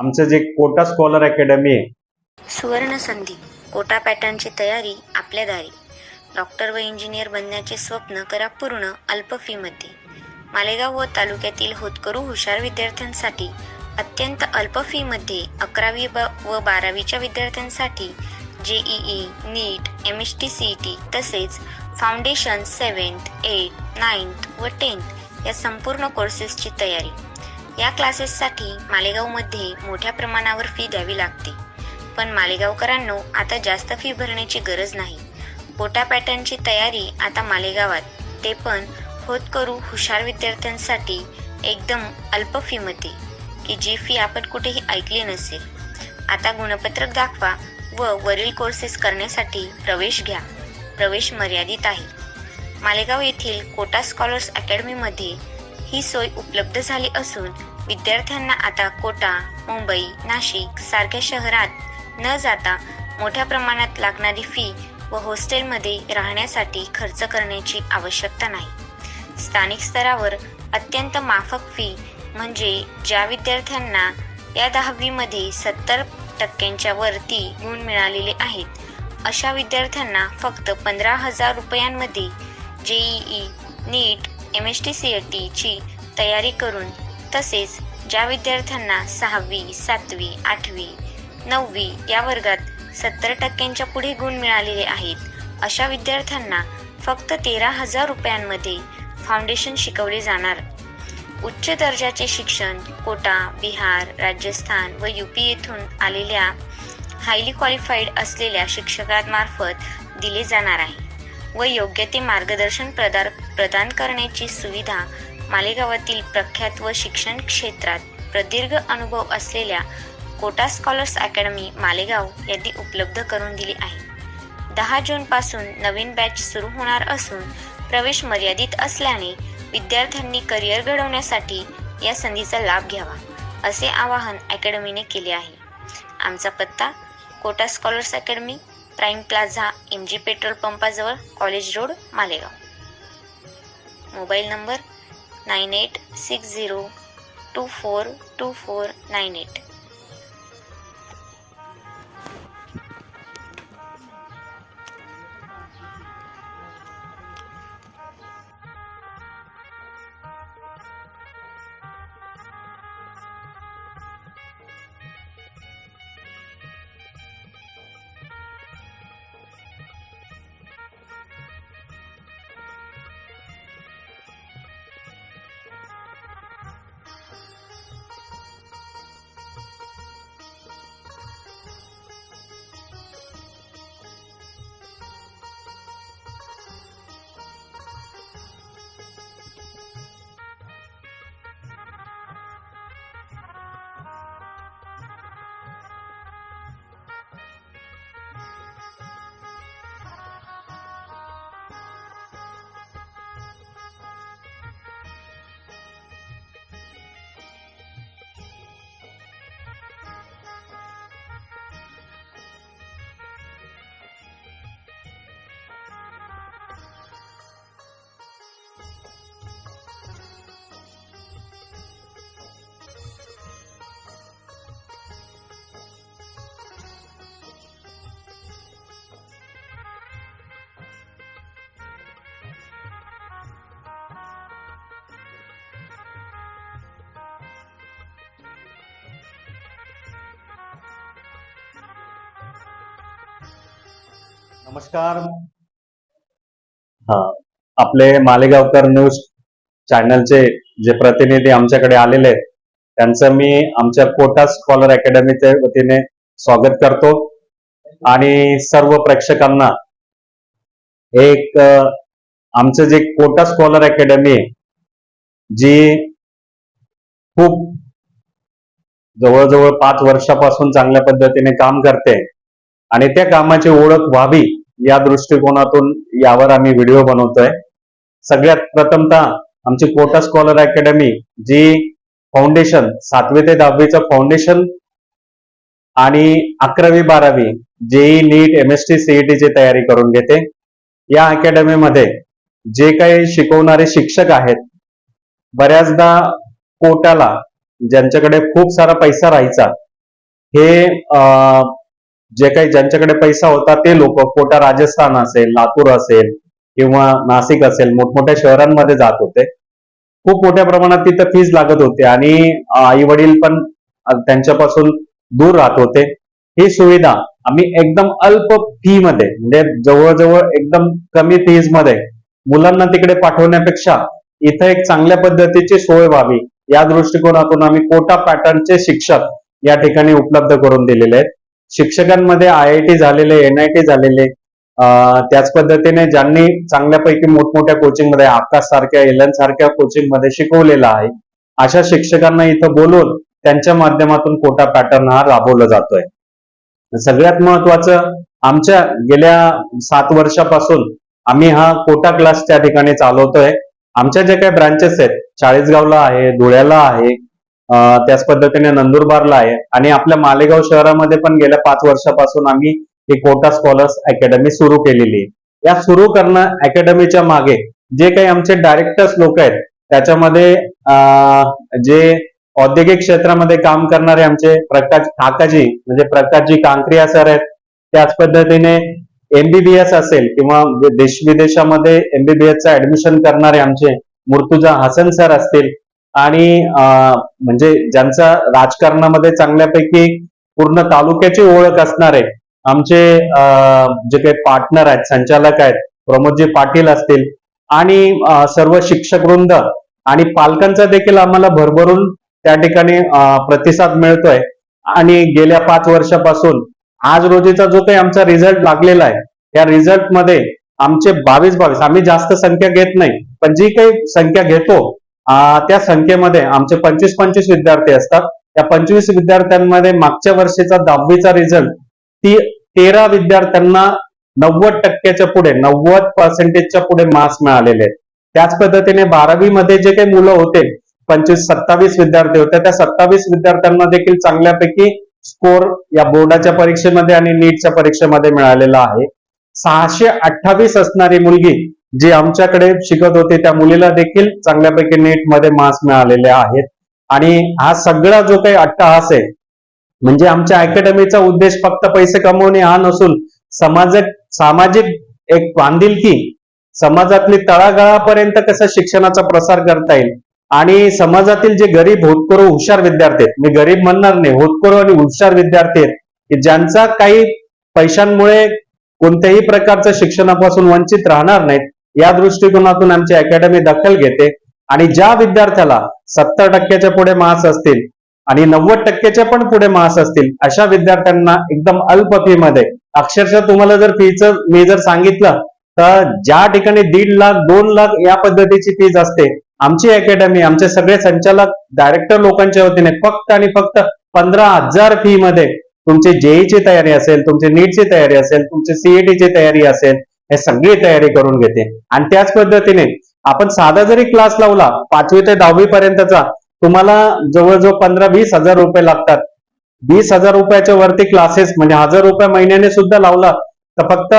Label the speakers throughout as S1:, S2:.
S1: आमचं जे Kota scholar academy आहे.
S2: सुवर्ण संधी कोटा पॅटर्नची तयारी आपल्या दारी. डॉक्टर व इंजिनियर बनण्याचे स्वप्न करा पूर्ण अल्प फीमध्ये मालेगाव व तालुक्यातील होतकरू हुशार विद्यार्थ्यांसाठी अत्यंत अल्प फीमध्ये अकरावी ब व बारावीच्या विद्यार्थ्यांसाठी JEE NEET M S T C E T तसेच फाउंडेशन सेवन्थ एट नाईन्थ व टेन्थ या संपूर्ण कोर्सेसची तयारी. या क्लासेससाठी मालेगावमध्ये मोठ्या प्रमाणावर फी द्यावी लागते. पण मालेगावकरांनो आता जास्त फी भरण्याची गरज नाही. कोटा पॅटर्नची तयारी आता मालेगावात. ते पण होतकरू हुशार विद्यार्थ्यांसाठी एकदम अल्प फीमध्ये की जी फी आपण कुठेही ऐकली नसेल. आता गुणपत्रक दाखवा व वरील कोर्सेस करण्यासाठी प्रवेश घ्या. प्रवेश मर्यादित आहे. मालेगाव येथील कोटा स्कॉलर्स अकॅडमीमध्ये ही सोय उपलब्ध झाली असून विद्यार्थ्यांना आता कोटा मुंबई नाशिक सारख्या शहरात न जाता मोठ्या प्रमाणात लागणारी फी व हॉस्टेलमध्ये राहण्यासाठी खर्च करण्याची आवश्यकता नाही. स्थानिक स्तरावर अत्यंत माफक फी म्हणजे ज्या विद्यार्थ्यांना या दहावीमध्ये सत्तर टक्क्यांच्या वरती गुण मिळालेले आहेत अशा विद्यार्थ्यांना फक्त पंधरा हजार रुपयांमध्ये JEE NEET M H T C A टीची तयारी करून तसेच ज्या विद्यार्थ्यांना सहावी सातवी आठवी नववी या वर्गात सत्तर टक्क्यांच्या पुढे गुण मिळालेले आहेत अशा विद्यार्थ्यांना फक्त तेरा हजार रुपयांमध्ये फाउंडेशन शिकवले जाणार. उच्च दर्जाचे शिक्षण कोटा बिहार राजस्थान व युपी येथून आलेल्या हायली क्वालिफाईड असलेल्या शिक्षकांमार्फत दिले जाणार आहे. व योग्य ते मार्गदर्शन प्रदार प्रदान करण्याची सुविधा मालेगावातील प्रख्यात व शिक्षण क्षेत्रात प्रदीर्घ अनुभव असलेल्या कोटा स्कॉलर्स अकॅडमी मालेगाव यांनी उपलब्ध करून दिली आहे. दहा जूनपासून नवीन बॅच सुरू होणार असून प्रवेश मर्यादित असल्याने विद्यार्थ्यांनी करिअर घडवण्यासाठी या संधीचा लाभ घ्यावा असे आवाहन अकॅडमीने केले आहे. आमचा पत्ता Kota scholars academy prime plaza M G petrol पंपाजवळ college road Malegaon. Mobile number nine eight six zero two four two four nine eight.
S1: नमस्कार. हा आपले मालेगावकर न्यूज चॅनलचे जे प्रतिनिधी आमच्याकडे आलेले आहेत त्यांचं मी आमच्या कोटा स्कॉलर अकॅडमीच्या वतीने स्वागत करतो. आणि सर्व प्रेक्षकांना एक आमचं जे कोटा स्कॉलर अकॅडमी आहे जी खूप जवळजवळ पाच वर्षापासून चांगल्या पद्धतीने काम करते आणि त्या कामाची ओळख व्हावी या दृष्टिकोनातून यावर आम्ही व्हिडिओ बनवतोय. सगळ्यात प्रथमतः आमची कोटा स्कॉलर अकॅडमी जी फाउंडेशन सातवी ते दहावीचं फाउंडेशन आणि अकरावी बारावी JEE NEET M S T CET ची तयारी करून घेते. या अकॅडमीमध्ये जे काही शिकवणारे शिक्षक आहेत बऱ्याचदा कोटाला ज्यांच्याकडे खूप सारा पैसा राहायचा हे जे काही ज्यांच्याकडे पैसा होता ते लोक कोटा राजस्थान असेल लातूर असेल किंवा नाशिक असेल मोठमोठ्या शहरांमध्ये जात होते. खूप मोठ्या प्रमाणात तिथं फीज लागत होते आणि आई वडील पण त्यांच्यापासून दूर राहत होते. ही सुविधा आम्ही एकदम अल्प फी मध्ये म्हणजे जवळजवळ एकदम कमी फीजमध्ये मुलांना तिकडे पाठवण्यापेक्षा इथं एक चांगल्या पद्धतीची सोय व्हावी या दृष्टिकोनातून आम्ही कोटा पॅटर्नचे शिक्षक या ठिकाणी उपलब्ध करून दिलेले आहेत. शिक्षकांमध्ये आय आय टी झालेले एन आय टी झालेले त्याच पद्धतीने ज्यांनी चांगल्यापैकी मोठमोठ्या कोचिंगमध्ये आकाश सारख्या एलन सारख्या कोचिंगमध्ये शिकवलेलं आहे अशा शिक्षकांना इथं बोलून त्यांच्या माध्यमातून कोटा पॅटर्न हा राबवला जातोय. सगळ्यात महत्वाचं आमच्या गेल्या सात वर्षापासून आम्ही हा कोटा क्लास त्या ठिकाणी चालवतोय. आमच्या ज्या काही ब्रांचेस आहेत चाळीसगावला आहे धुळ्याला आहे त्याच पद्धतीने नंदुरबारला आहे. आणि आपल्या मालेगाव शहरामध्ये पण गेल्या पाच वर्षापासून आम्ही ही कोटा स्कॉलर्स अकॅडमी सुरू केलेली आहे. या सुरू करणं अकॅडमीच्या मागे जे काही आमचे डायरेक्टर्स लोक आहेत त्याच्यामध्ये जे औद्योगिक क्षेत्रामध्ये काम करणारे आमचे प्रकाश काकाजी म्हणजे प्रकाशजी कांक्रिया सर आहेत त्याच पद्धतीने एमबीबीएस असेल किंवा देश विदेशामध्ये एमबीबीएसचं ऍडमिशन करणारे आमचे मुर्तुजा हसन सर असतील आणि म्हणजे ज्यांचा राजकारणामध्ये चांगल्यापैकी पूर्ण तालुक्याची ओळख असणारे आमचे जे काही पार्टनर आहेत संचालक आहेत प्रमोदजी पाटील असतील आणि सर्व शिक्षक वृंद आणि पालकांचा देखील आम्हाला भरभरून त्या ठिकाणी प्रतिसाद मिळतोय. आणि गेल्या पाच वर्षापासून आज रोजीचा जो काही आमचा रिझल्ट लागलेला आहे त्या रिझल्टमध्ये आमचे बावीस बावीस आम्ही जास्त संख्या घेत नाही पण जी काही संख्या घेतो त्या संख्येमध्ये आमचे पंचवीस पंचवीस विद्यार्थी असतात. त्या पंचवीस विद्यार्थ्यांमध्ये मागच्या वर्षीचा दहावीचा रिझल्ट ती तेरा विद्यार्थ्यांना नव्वद टक्क्याच्या पुढे नव्वद पर्सेंटेजच्या पुढे मार्क्स मिळालेले आहेत. त्याच पद्धतीने बारावी मध्ये जे काही मुलं होते पंचवीस सत्तावीस विद्यार्थी होते त्या सत्तावीस विद्यार्थ्यांना देखील चांगल्यापैकी स्कोर या बोर्डाच्या परीक्षेमध्ये आणि नीटच्या परीक्षेमध्ये मिळालेला आहे. सहाशे अठ्ठावीस असणारी मुलगी जे आमच्याकडे शिकत होते त्या मुलीला देखील चांगल्यापैकी नीटमध्ये मार्क्स मिळालेले आहेत. आणि हा सगळा जो काही अट्टहास आहे म्हणजे आमच्या अकॅडमीचा उद्देश फक्त पैसे कमवणे हा नसून समाज सामाजिक एक बांधिलकी समाजातली तळागाळापर्यंत कसं शिक्षणाचा प्रसार करता येईल? आणि समाजातील जे गरीब होतकरू हुशार विद्यार्थी आहेत मी गरीब म्हणणार नाही होतकरू आणि हुशार विद्यार्थी आहेत की ज्यांचा काही पैशांमुळे कोणत्याही प्रकारच्या शिक्षणापासून वंचित राहणार नाहीत या दृष्टिकोनातून आमची अकॅडमी दखल घेते आणि ज्या विद्यार्थ्याला सत्तर टक्क्याच्या पुढे मार्क्स असतील आणि नव्वद टक्क्याच्या पण पुढे मार्क्स असतील अशा विद्यार्थ्यांना एकदम अल्प फी मध्ये अक्षरशः तुम्हाला जर फीचं मी जर सांगितलं तर ज्या ठिकाणी दीड लाख दोन लाख या पद्धतीची फीज असते आमची अकॅडमी आमचे सगळे संचालक डायरेक्टर लोकांच्या वतीने फक्त आणि फक्त पंधरा हजार फी मध्ये तुमची जेईची तयारी असेल तुमची नीटची तयारी असेल तुमची सीईटीची तयारी असेल हे सगळी तयारी करून घेते. आणि त्याच पद्धतीने आपण साधा जरी क्लास लावला पाचवी ते दहावी पर्यंतचा तुम्हाला जवळजवळ पंधरा वीस हजार रुपये लागतात. वीस हजार रुपयाच्या वरती क्लासेस म्हणजे हजार रुपये महिन्याने सुद्धा लावला तर फक्त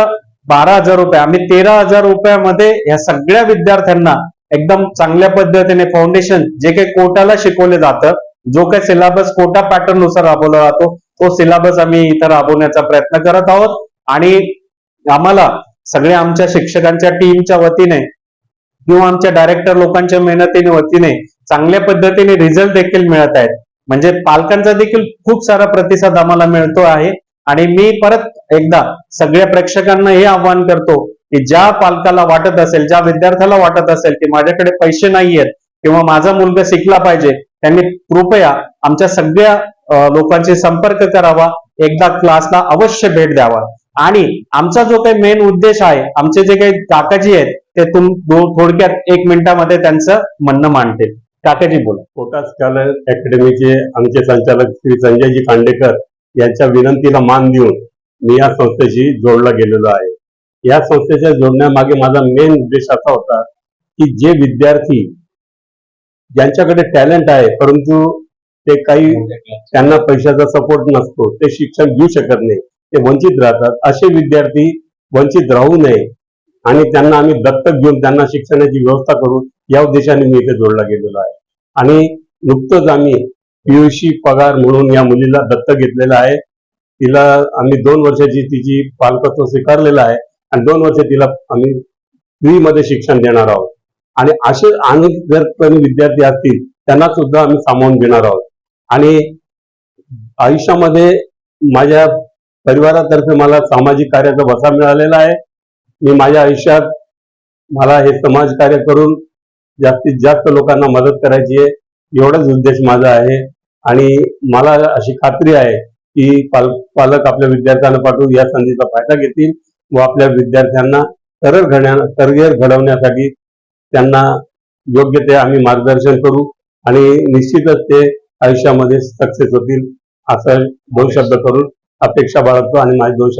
S1: बारा हजार रुपये. आम्ही तेरा हजार रुपयामध्ये या सगळ्या विद्यार्थ्यांना एकदम चांगल्या पद्धतीने फाउंडेशन जे काही कोटाला शिकवले जातं जो काही सिलेबस कोटा पॅटर्ननुसार राबवला जातो तो सिलेबस आम्ही इथं राबवण्याचा प्रयत्न करत आहोत. आणि आम्हाला सगळ्या आमच्या शिक्षकांच्या टीमच्या वतीने किंवा आमच्या डायरेक्टर लोकांच्या मेहनतीने वतीने चांगल्या पद्धतीने रिझल्ट देखील मिळत आहेत. म्हणजे पालकांचा देखील खूप सारा प्रतिसाद आम्हाला मिळतो आहे. आणि मी परत एकदा सगळ्या प्रेक्षकांना हे आवाहन करतो की ज्या पालकाला वाटत असेल ज्या विद्यार्थ्याला वाटत असेल की माझ्याकडे पैसे नाहीयेत किंवा माझा मुलगा शिकला पाहिजे त्यांनी कृपया आमच्या सगळ्या लोकांशी संपर्क करावा. एकदा क्लासला अवश्य भेट द्यावा. आणि आमचा जो काही मेन उद्देश आहे आमचे जे काही काकाजी आहेत ते तुम थोडक्यात एक मिनिटामध्ये त्यांचं म्हणणं मांडतील. काकाजी बोला.
S3: कोटा स्कॉलर अकॅडमीचे आमचे संचालक श्री संजयजी खांडेकर यांच्या विनंतीला मान देऊन मी या संस्थेशी जोडला गेलेलो आहे. या संस्थेच्या जोडण्यामागे माझा मेन उद्देश असा होता की जे विद्यार्थी ज्यांच्याकडे टॅलेंट आहे परंतु ते काही त्यांना पैशाचा सपोर्ट नसतो ते शिक्षण घेऊ शकत नाही ते वंचित राहतात. असे विद्यार्थी वंचित राहू नये आणि त्यांना आम्ही दत्तक घेऊन त्यांना शिक्षणाची व्यवस्था करू या उद्देशाने मी इथे जोडला गेलेलो आहे. आणि नुकतंच आम्ही पीयूसी पगार म्हणून या मुलीला दत्तक घेतलेला आहे. तिला आम्ही दोन वर्षाची तिची पालकत्व स्वीकारलेलं आहे आणि दोन वर्ष तिला आम्ही फ्रीमध्ये शिक्षण देणार आहोत. आणि असे अनेक जर कोणी विद्यार्थी असतील त्यांना सुद्धा आम्ही सामावून घेणार आहोत. आणि आयुष्यामध्ये माझ्या परिवारातर्फे मला सामाजिक कार्याचा वसा मिळालेला आहे. मी माझ्या आयुष्यात मला हे समाजकार्य करून जास्तीत जास्त लोकांना मदत करायची आहे. एवढाच उद्देश माझा आहे. आणि मला अशी खात्री आहे की पाल पालक आपल्या विद्यार्थ्यांना पाठवून या संधीचा फायदा घेतील व आपल्या विद्यार्थ्यांना करिअर घडण्या करिअर घडवण्यासाठी त्यांना योग्य ते आम्ही मार्गदर्शन करू आणि निश्चितच ते आयुष्यामध्ये सक्सेस होतील असं दोन शब्द करून अपेक्षा बाळगतो आणि माझे दोन शब्द